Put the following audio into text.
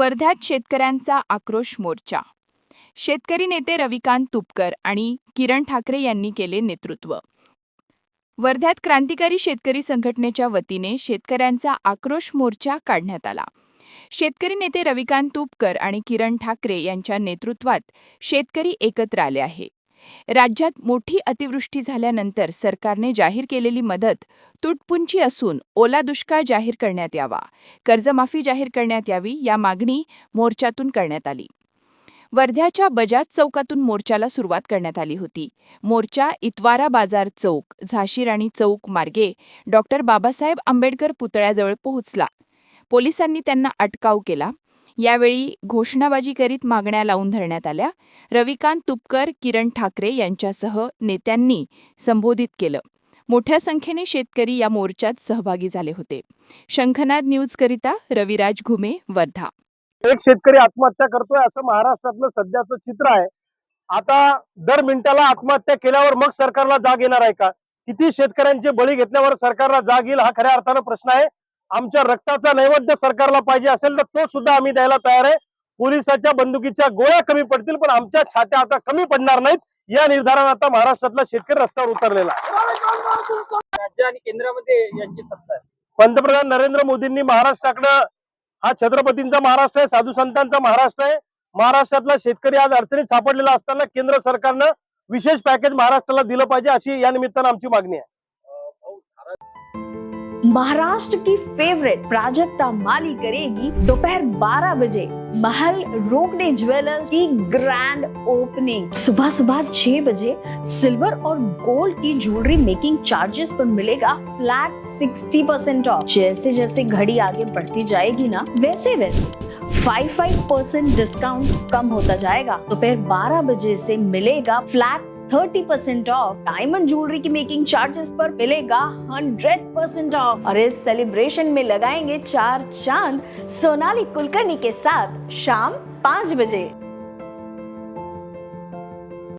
वर्ध्यात शेतकऱ्यांचा आक्रोश मोर्चा. शेतकरी नेते रविकांत तुपकर आणि किरण ठाकरे यांनी केले नेतृत्व. वर्ध्यात क्रांतिकारी शेतकरी संघटनेच्या वतीने शेतकऱ्यांचा आक्रोश मोर्चा काढण्यात आला. शेतकरी नेते रविकांत तुपकर आणि किरण ठाकरे यांच्या नेतृत्वात शेतकरी एकत्र आले आहे राज्यात मोठी अतिवृष्टी झाल्यानंतर सरकारने जाहीर केलेली मदत तुटपुंची असून ओला दुष्काळ जाहीर करण्यात यावा कर्जमाफी जाहीर करण्यात यावी या मागणी मोर्चातून करण्यात आली. वर्ध्याच्या बजाज चौकातून मोर्चाला सुरुवात करण्यात आली होती. मोर्चा इतवारा बाजार चौक झाशीराणी चौक मार्गे डॉक्टर बाबासाहेब आंबेडकर पुतळ्याजवळ पोहोचला. पोलिसांनी त्यांना अटकाव केला. यावेळी घोषणाबाजी करीत मागण्या लावून धरण्यात आल्या. रविकांत तुपकर किरण ठाकरे यांच्यासह नेत्यांनी संबोधित केलं. मोठ्या संख्येने शेतकरी या मोर्चात सहभागी झाले होते. शंखनाद न्यूजकरिता रविराज घुमे वर्धा. एक शेतकरी आत्महत्या करतोय असं महाराष्ट्रातलं सध्याचं चित्र आहे. आता दर मिनिटाला आत्महत्या केल्यावर मग सरकारला जाग येणार आहे का? किती शेतकऱ्यांचे बळी घेतल्यावर सरकारला जाग येईल हा खऱ्या अर्थानं प्रश्न आहे. आमच्या रक्ताचा नैवेद्य सरकारला पाहिजे असेल तर तो सुद्धा आम्ही द्यायला तयार आहे. पोलिसाच्या बंदुकीच्या गोळ्या कमी पडतील पण आमच्या छात्या आता कमी पडणार नाहीत. या निर्धारानं आता महाराष्ट्रातला शेतकरी रस्त्यावर उतरलेला राज्य आणि केंद्रामध्ये यांची सत्ता आहे. पंतप्रधान नरेंद्र मोदींनी महाराष्ट्राकडं हा छत्रपतींचा महाराष्ट्र आहे साधू संतांचा महाराष्ट्र आहे. महाराष्ट्रातला शेतकरी आज अडचणीत सापडलेला असताना केंद्र सरकारनं विशेष पॅकेज महाराष्ट्राला दिलं पाहिजे अशी या निमित्तानं आमची मागणी आहे. महाराष्ट्र की फेवरेट प्राजक्ता माली करेगी दोपहर 12 बजे। महल रोकने ज्वेलर्स की ग्रैंड ओपनिंग सुबह सुबह 6 बजे सिल्वर और गोल्ड की ज्वेलरी मेकिंग चार्जेस पर मिलेगा फ्लैट 60 परसेंट ऑफ़ जैसे जैसे घड़ी आगे बढ़ती जाएगी ना, वैसे वैसे फाइव फाइव परसेंट डिस्काउंट कम होता जाएगा। दोपहर 12 बजे से मिलेगा flat thirty percent off diamond jewellery की मेकिंग चार्जेस पर मिलेगा हंड्रेड परसेंट ऑफ़ और इस सेलिब्रेशन में लगाएँगे चार चाँद सोनाली कुलकर्णी के साथ शाम पाँच बजे।